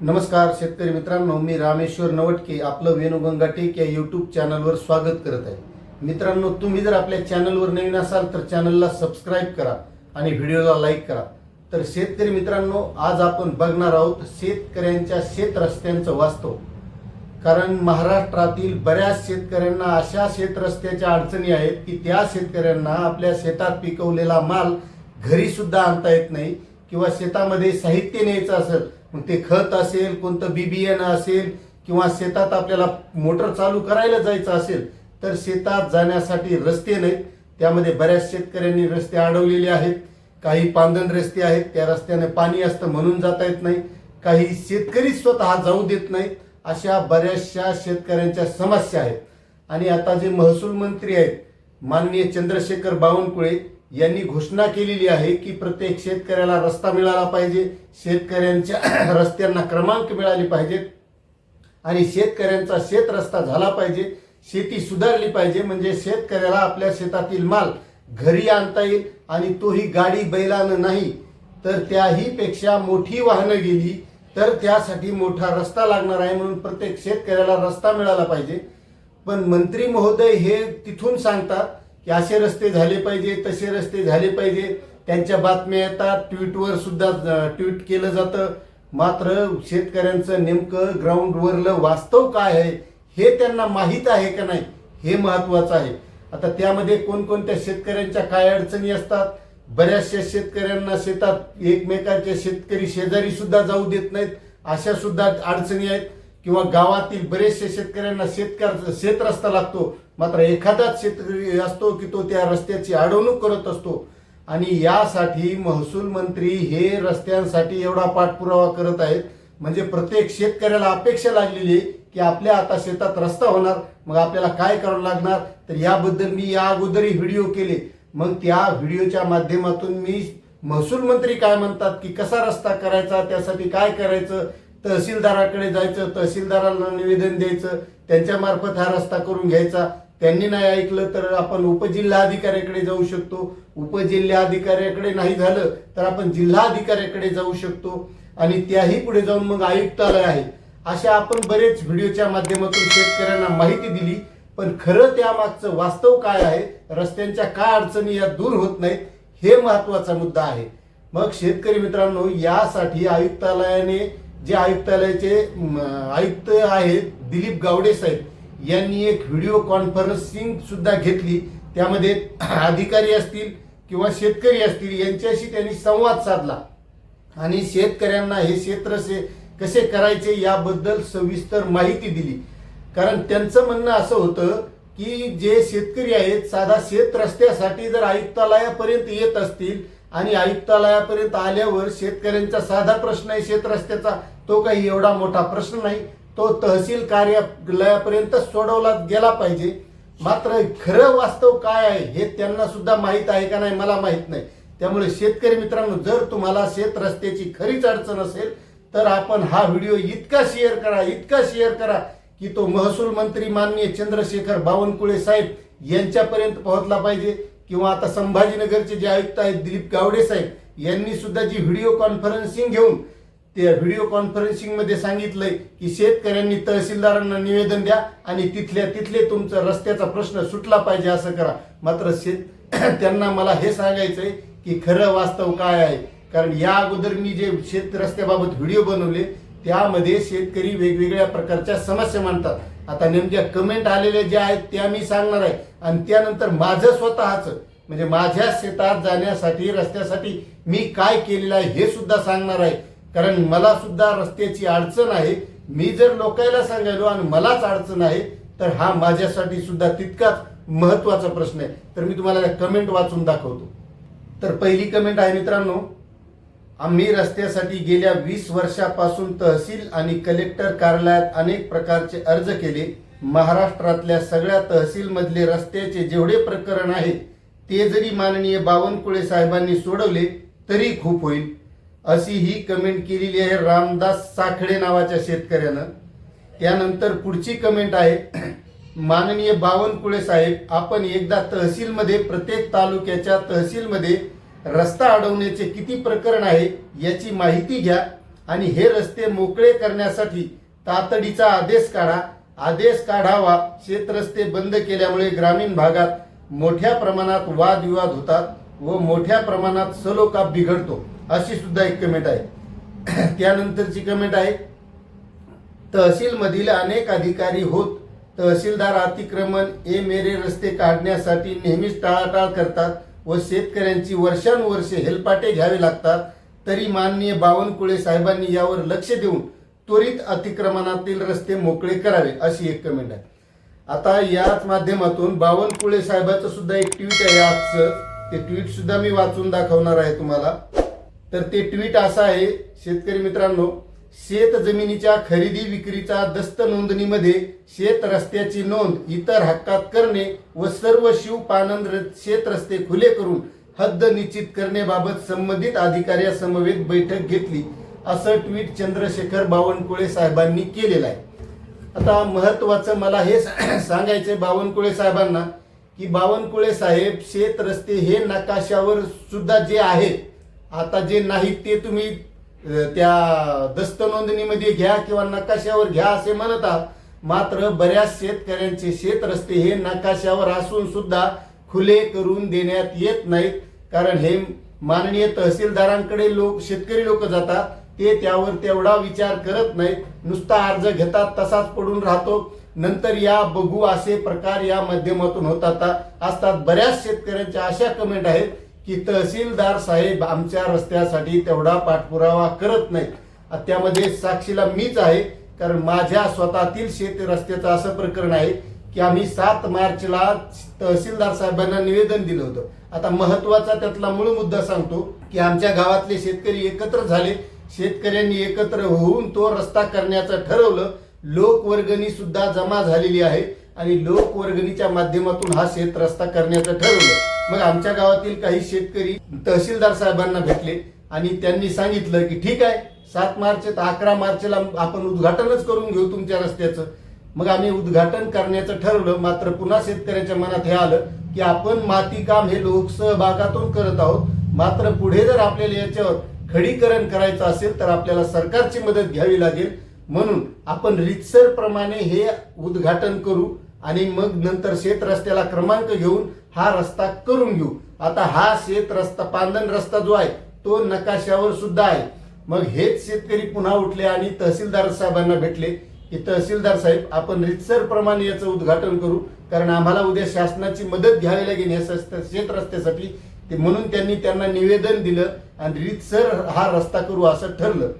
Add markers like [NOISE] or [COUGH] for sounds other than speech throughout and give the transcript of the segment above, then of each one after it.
नमस्कार शेतकरी मित्रांनो मी रामेश्वर नवटके आपलं वेणुगंगा टेक या यूट्यूब चॅनलवर स्वागत करत आहे. मित्रांनो तुम्ही जर आपल्या चॅनलवर नवीन असाल तर चॅनलला सबस्क्राईब करा आणि व्हिडिओला लाईक करा. तर शेतकरी मित्रांनो आज आपण बघणार आहोत शेतकऱ्यांच्या शेत रस्त्यांचं वास्तव. कारण महाराष्ट्रातील बऱ्याच शेतकऱ्यांना अशा शेत रस्त्याच्या अडचणी आहेत की त्या शेतकऱ्यांना आपल्या शेतात पिकवलेला माल घरी सुद्धा आणता येत नाही किंवा शेतामध्ये साहित्य न्यायचं असेल मग ते खत असेल कोणतं बीबियानं असेल किंवा शेतात आपल्याला मोटर चालू करायला जायचं असेल तर शेतात जाण्यासाठी रस्ते नाहीत. त्यामध्ये बऱ्याच शेतकऱ्यांनी रस्ते अडवलेले आहेत. काही पांदण रस्ते आहेत. त्या रस्त्याने पाणी असतं म्हणून जाता येत नाही. काही शेतकरी स्वतः जाऊ देत नाहीत. अशा बऱ्याचशा शेतकऱ्यांच्या समस्या आहेत. आणि आता जे महसूल मंत्री आहेत माननीय चंद्रशेखर बावनकुळे यांनी घोषणा केलेली आहे की प्रत्येक शेतकऱ्याला रस्ता मिळाला पाहिजे शेतकऱ्यांच्या [CLEARS THROAT] रस्त्यांना क्रमांक मिळाले पाहिजेत आणि शेतकऱ्यांचा शेत रस्ता झाला पाहिजे शेती सुधारली पाहिजे म्हणजे शेतकऱ्याला आपल्या शेतातील माल घरी आणता येईल आणि तोही गाडी बैलानं नाही. तर त्याही पेक्षा मोठी वाहनं गेली तर त्यासाठी मोठा रस्ता लागणार आहे म्हणून प्रत्येक शेतकऱ्याला रस्ता मिळाला पाहिजे. पण मंत्री महोदय हे तिथून सांगतात की असे रस्ते झाले पाहिजे तसे रस्ते झाले पाहिजे. त्यांच्या बातम्या येतात. ट्विटवर सुद्धा ट्विट केलं जातं. मात्र शेतकऱ्यांचं नेमकं ग्राउंडवरलं वास्तव काय आहे हे त्यांना माहीत आहे का नाही हे महत्वाचं आहे. आता त्यामध्ये कोणकोणत्या शेतकऱ्यांच्या काय अडचणी असतात? बऱ्याचशा शेतकऱ्यांना शेतात एकमेकांच्या शेतकरी शेजारी सुद्धा जाऊ देत नाहीत. अशा सुद्धा अडचणी आहेत. किंवा गावातील बरेचसे शेतकऱ्यांना शेतकार शेत रस्ता लागतो. मात्र एखादाच शेतकरी असतो की तो त्या रस्त्याची अडवणूक करत असतो. आणि यासाठी महसूल मंत्री हे रस्त्यांसाठी एवढा पाठपुरावा करत आहेत. म्हणजे प्रत्येक शेतकऱ्याला अपेक्षा लागलेली आहे की आपल्या आता शेतात रस्ता होणार. मग आपल्याला काय करावं लागणार? तर याबद्दल मी या अगोदरही व्हिडिओ केले. मग त्या व्हिडिओच्या माध्यमातून मी महसूल मंत्री काय म्हणतात की कसा रस्ता करायचा? त्यासाठी काय करायचं? तहसीलदाराकडे जायचं तहसीलदारांना निवेदन द्यायचं त्यांच्या मार्फत हा रस्ता करून घ्यायचा. त्यांनी नाही ऐकलं तर आपण उपजिल्हाधिकाऱ्याकडे जाऊ शकतो. उपजिल्हाधिकाऱ्याकडे नाही झालं तर आपण जिल्हाधिकाऱ्याकडे जाऊ शकतो. आणि त्याही पुढे जाऊन मग आयुक्तालय आहे. अशा आपण बरेच व्हिडिओच्या माध्यमातून शेतकऱ्यांना माहिती दिली. पण खरं त्यामागचं वास्तव काय आहे? रस्त्यांच्या काय अडचणी या दूर होत नाहीत? हे महत्त्वाचा मुद्दा आहे. मग शेतकरी मित्रांनो यासाठी आयुक्तालयाने जे आयुक्तालयाचे आयुक्त आहेत दिलीप गावडे साहेब यांनी एक व्हिडिओ कॉन्फरन्सिंग सुद्धा घेतली. त्यामध्ये अधिकारी असतील किंवा शेतकरी असतील यांच्याशी त्यांनी संवाद साधला. आणि शेतकऱ्यांना हे क्षेत्र से कसे करायचे याबद्दल सविस्तर माहिती दिली. कारण त्यांचं म्हणणं असं होतं की जे शेतकरी आहेत साधा शेत रस्त्यासाठी जर आयुक्तालयापर्यंत येत असतील आणि आयुक्तालयापर्यंत आल्यावर शेतकऱ्यांचा साधा प्रश्न आहे शेत रस्त्याचा. तो काही एवढा मोठा प्रश्न नाही. तो तहसील कार्यालयापर्यंत सोडवला गेला पाहिजे. मात्र खरं वास्तव काय आहे हे त्यांना सुद्धा माहीत आहे का नाही मला माहीत नाही. त्यामुळे शेतकरी मित्रांनो जर तुम्हाला शेत रस्त्याची खरीच अडचण असेल तर आपण हा व्हिडिओ इतका शेअर करा इतका शेअर करा की तो महसूल मंत्री माननीय चंद्रशेखर बावनकुळे साहेब यांच्यापर्यंत पोहोचला पाहिजे. किंवा आता संभाजीनगरचे जे आयुक्त आहेत दिलीप गावडे साहेब यांनी सुद्धा जी व्हिडिओ कॉन्फरन्सिंग घेऊन त्या व्हिडिओ कॉन्फरन्सिंगमध्ये सांगितलंय की शेतकऱ्यांनी तहसीलदारांना निवेदन द्या आणि तिथल्या तिथले तुमचा रस्त्याचा प्रश्न सुटला पाहिजे असं करा. मात्र शेत [CLEARS THROAT] त्यांना मला हे सांगायचंय की खरं वास्तव काय आहे? कारण या अगोदर मी जे शेत रस्त्याबाबत व्हिडिओ बनवले त्यामध्ये शेतकरी वेगवेगळ्या प्रकारच्या समस्या मांडतात. आता नेमक्या कमेंट आलेले जे आहेत त्या मी सांगणार आहे. आणि त्यानंतर माझं स्वतःच म्हणजे माझ्या शेतात जाण्यासाठी रस्त्यासाठी मी काय केलेलं आहे हे सुद्धा सांगणार आहे. कारण मला सुद्धा रस्त्याची अडचण आहे. मी जर लोकायला सांगायलो आणि मलाच अडचण आहे तर हा माझ्यासाठी सुद्धा तितकाच महत्त्वाचा प्रश्न आहे. तर मी तुम्हाला कमेंट वाचून दाखवतो. तर पहिली कमेंट आहे मित्रांनो आम्ही रस्त्यासाठी गेल्या वीस वर्षापासून तहसील आणि कलेक्टर कार्यालयात अनेक प्रकारचे अर्ज केले. महाराष्ट्रातल्या सगळ्या तहसील मधले रस्त्याचे जेवढे प्रकरण आहे ते जरी माननीय बावनकुळे साहेबांनी सोडवले तरी खूप होईल. अशी ही कमेंट केलेली आहे रामदास साखळे नावाच्या शेतकऱ्यानं. त्यानंतर पुढची कमेंट आहे माननीय बावनकुळे साहेब आपण एकदा तहसीलमध्ये प्रत्येक तालुक्याच्या तहसीलमध्ये रस्ता अडवण्याचे किती प्रकरण आहे याची माहिती घ्या आणि हे रस्ते मोकळे करण्यासाठी तातडीचा आदेश काढा. आदेश काढावा. शेतरस्ते बंद केल्यामुळे ग्रामीण भागात मोठ्या प्रमाणात वादविवाद होतात व मोठ्या प्रमाणात सलोखा बिघडतो. अशी सुद्धा एक कमेंट आहे. [CLEARS THROAT] त्यानंतरची कमेंट आहे. तहसीलमधील अनेक अधिकारी होत तहसीलदार अतिक्रमण ए मेरे रस्ते काढण्यासाठी नेहमीच टाळाटाळ करतात. व शेतकऱ्यांची वर्षानुवर्षे हेलपाटे घ्यावे लागतात तरी माननीय बावनकुळे साहेबांनी यावर लक्ष देऊन त्वरित अतिक्रमणातील रस्ते मोकळे करावे अशी एक कमेंट आहे. आता याच माध्यमातून बावनकुळे साहेबाचं सुद्धा एक ट्विट आहे आजचं. ते ट्विट सुद्धा मी वाचून दाखवणार आहे तुम्हाला. तर ते ट्विट असं आहे शेतकरी मित्रांनो शेत जमिनीच्या खरेदी विक्रीचा दस्त नोंदणीमध्ये शेत रस्त्याची नोंद इतर हक्कात करणे व सर्व शिव पानंद र- शेत रस्ते खुले करून हद्द निश्चित करण्याबाबत संबंधित अधिकाऱ्यासमवेत बैठक घेतली असं ट्विट चंद्रशेखर बावनकुळे साहेबांनी केलेलं आहे. आता महत्वाचं मला हे [CLEARS THROAT] सांगायचे बावनकुळे साहेबांना की बावनकुळे साहेब शेत रस्ते हे नकाशावर सुद्धा जे आहेत आता जे नाहीत ते तुम्ही त्या दस्त नोंदणीमध्ये घ्या किंवा नकाशावर घ्या असे म्हणत आहात मात्र बऱ्याच शेतकऱ्यांचे शेत रस्ते हे नकाशावर असून सुद्धा खुले करून देण्यात येत नाहीत. कारण हे माननीय तहसीलदारांकडे लोक शेतकरी लोक जातात. ते त्यावर तेवढा विचार करत नाहीत. नुसता अर्ज घेतात तसाच पडून राहतो. नंतर या बघू असे प्रकार या माध्यमातून होतात. असतात बऱ्याच शेतकऱ्यांच्या अशा कमेंट आहेत. की तहसीलदार साहेब आमच्या रस्त्यासाठी तेवढा पाठपुरावा करत नाहीत. त्यामध्ये साक्षीला मीच आहे कारण माझ्या स्वतःतील शेत रस्त्याचं असं प्रकरण आहे की आम्ही सात मार्चला तहसीलदार साहेबांना निवेदन दिलं होतं. आता महत्त्वाचा त्यातला मूळ मुद्दा सांगतो की आमच्या गावातले शेतकरी एकत्र झाले. शेतकऱ्यांनी एकत्र होऊन तो रस्ता करण्याचं ठरवलं. लोकवर्गणी सुद्धा जमा झालेली आहे आणि लोकवर्गणीच्या माध्यमातून हा शेत रस्ता करण्याचं ठरवलं. मग आमच्या गावातील काही शेतकरी तहसीलदार साहेबांना भेटले आणि त्यांनी सांगितलं की ठीक आहे सात मार्च ते अकरा मार्चला आपण उद्घाटनच करून घेऊ तुमच्या रस्त्याचं. मग आम्ही उद्घाटन करण्याचं ठरवलं मात्र पुन्हा शेतकऱ्याच्या मनात हे आलं की आपण माती काम हे लोकसहभागातून करत आहोत. मात्र पुढे जर आपल्याला याच्यावर खडीकरण करायचं असेल तर आपल्याला सरकारची मदत घ्यावी लागेल. म्हणून आपण रितसर प्रमाणे हे उद्घाटन करू. आणि मग नंतर शेत रस्त्याला क्रमांक घेऊन हा रस्ता करून घेऊ. आता हा शेत रस्ता पांदन रस्ता जो आहे तो नकाशावर सुद्धा आहे. मग हेच शेतकरी पुन्हा उठले आणि तहसीलदार साहेबांना भेटले की तहसीलदार साहेब आपण रितसर प्रमाणे याचं उद्घाटन करू. कारण आम्हाला उद्या शासनाची मदत घ्यावी लागेल या शेत रस्त्यासाठी. ते म्हणून त्यांनी त्यांना निवेदन दिलं आणि रितसर हा रस्ता करू असं ठरलं.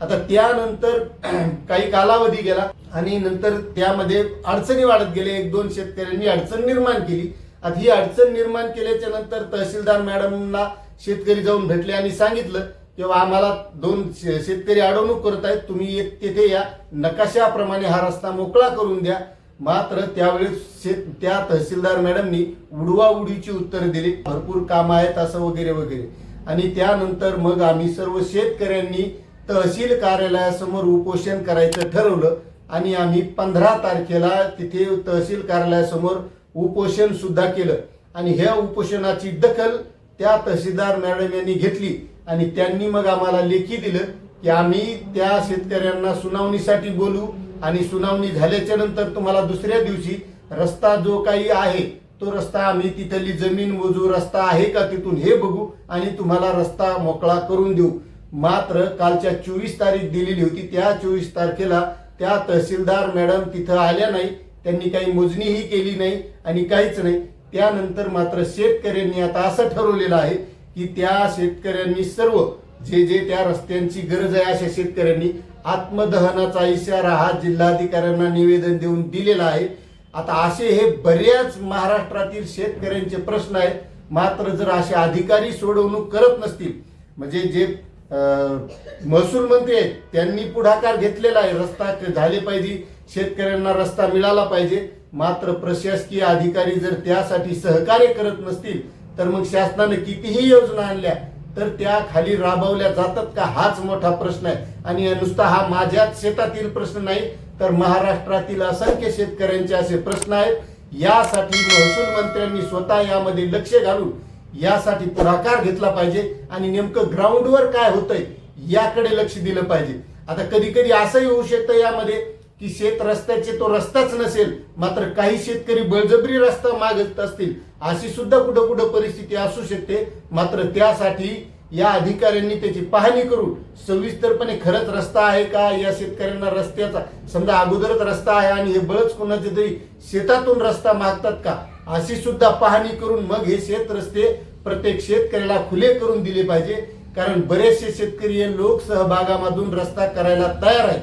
आता त्यानंतर [CLEARS THROAT] काही कालावधी गेला. आणि नंतर त्यामध्ये अडचणी वाढत गेले. एक दोन शेतकऱ्यांनी अडचण निर्माण केली. आता ही अडचण निर्माण केल्याच्यानंतर तहसीलदार मॅडमना शेतकरी जाऊन भेटले आणि सांगितलं किंवा आम्हाला दोन शे- शेतकरी अडवणूक करत आहेत. तुम्ही एक तिथे या. नकाशाप्रमाणे हा रस्ता मोकळा करून द्या. मात्र त्यावेळेस शेत त्या तहसीलदार मॅडमनी उडवाउडीची उत्तर दिली. भरपूर काम आहेत असं वगैरे वगैरे. आणि त्यानंतर मग आम्ही सर्व शेतकऱ्यांनी तहसील कार्यालयासमोर उपोषण करायचं ठरवलं. आणि आम्ही पंधरा तारखेला तिथे तहसील कार्यालयासमोर उपोषण सुद्धा केलं. आणि ह्या उपोषणाची दखल त्या तहसीलदार मॅडम यांनी घेतली. आणि त्यांनी मग आम्हाला लेखी दिलं की आम्ही त्या शेतकऱ्यांना सुनावणीसाठी बोलू. आणि सुनावणी झाल्याच्यानंतर तुम्हाला दुसऱ्या दिवशी रस्ता जो काही आहे तो रस्ता आम्ही तिथली जमीन मोजू रस्ता आहे का तिथून हे बघू आणि तुम्हाला रस्ता मोकळा करून देऊ. मात्र कालच्या चोवीस तारीख दिलेली होती. त्या चोवीस तारखेला त्या तहसीलदार मॅडम तिथं आल्या नाही त्यांनी काही मोजणीही केली नाही आणि काहीच नाही. त्यानंतर मात्र शेतकऱ्यांनी आता असं ठरवलेलं आहे की त्या शेतकऱ्यांनी सर्व जे जे त्या रस्त्यांची गरज आहे अशा शेतकऱ्यांनी आत्मदहनाचा इशारा हा जिल्हाधिकाऱ्यांना निवेदन देऊन दिलेला आहे. आता असे हे बऱ्याच महाराष्ट्रातील शेतकऱ्यांचे प्रश्न आहेत. मात्र जर असे अधिकारी सोडवणूक करत नसतील म्हणजे जे महसूल मंत्री आहेत त्यांनी पुढाकार घेतलेला आहे. रस्ता झाले पाहिजे शेतकऱ्यांना रस्ता मिळाला पाहिजे. मात्र प्रशासकीय अधिकारी जर त्यासाठी सहकार्य करत नसतील तर मग शासनाने कितीही योजना आणल्या तर त्या खाली राबवल्या जातात का? हाच मोठा प्रश्न आहे. आणि नुसता हा माझ्याच शेतातील प्रश्न नाही तर महाराष्ट्रातील असंख्य शेतकऱ्यांचे असे प्रश्न आहेत. यासाठी महसूल मंत्र्यांनी स्वतः यामध्ये लक्ष घालून यासाठी पुढाकार घेतला पाहिजे आणि नेमकं ग्राउंडवर काय होतंय याकडे लक्ष दिलं पाहिजे. आता कधी कधी असंही होऊ शकतं यामध्ये की शेत रस्त्याचे तो रस्ताच नसेल मात्र काही शेतकरी बळजबरी रस्ता मागत असतील अशी सुद्धा कुठं कुठं परिस्थिती असू शकते. मात्र त्यासाठी या अधिकाऱ्यांनी त्याची पाहणी करून सविस्तरपणे खरंच रस्ता आहे का या शेतकऱ्यांना रस्त्याचा समजा अगोदरच रस्ता आहे आणि हे बळच कोणाचे तरी शेतातून रस्ता मागतात का अशी सुद्धा पाहणी करून मग हे शेत रस्ते प्रत्येक शेतकऱ्याला खुले करून दिले पाहिजे. कारण बरेचसे शेतकरी हे लोकसहभागामधून रस्ता करायला तयार आहेत.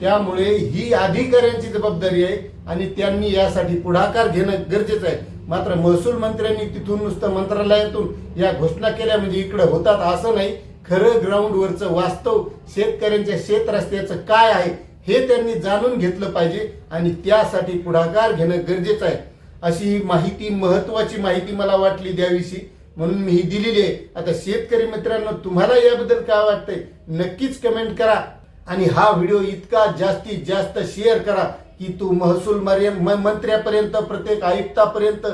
त्यामुळे ही अधिकाऱ्यांची जबाबदारी आहे आणि त्यांनी यासाठी पुढाकार घेणं गरजेचं आहे. मात्र महसूल मंत्र्यांनी तिथून नुसतं मंत्रालयातून या घोषणा केल्या म्हणजे इकडे होतात असं नाही. खरं ग्राउंडवरचं वास्तव शेतकऱ्यांच्या शेत रस्त्याचं काय आहे हे त्यांनी जाणून घेतलं पाहिजे आणि त्यासाठी पुढाकार घेणं गरजेचं आहे. अशी ही माहिती महत्वाची माहिती मला वाटली द्यावीशी म्हणून मी ही दिलेली आहे. आता शेतकरी मित्रांनो तुम्हाला याबद्दल काय वाटतंय? नक्कीच कमेंट करा. आणि हा व्हिडिओ इतका जास्तीत जास्त शेअर करा की तो महसूल मर्य- मंत्र्यापर्यंत प्रत्येक आयुक्तापर्यंत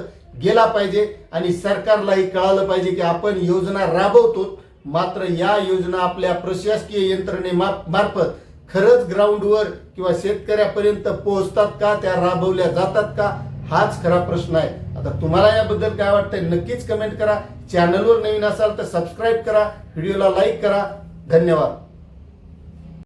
गेला पाहिजे आणि सरकारलाही कळालं पाहिजे की आपण योजना राबवतो. मात्र या योजना आपल्या प्रशासकीय यंत्रणे मा- मार्फत खरंच ग्राउंडवर किंवा शेतकऱ्यापर्यंत पोहोचतात का? त्या राबवल्या जातात का? हाच खरा प्रश्न आहे. आता तुम्हाला याबद्दल काय वाटतंय नक्कीच कमेंट करा. चॅनलवर नवीन असाल तर सबस्क्राईब करा. व्हिडिओला लाईक करा. धन्यवाद.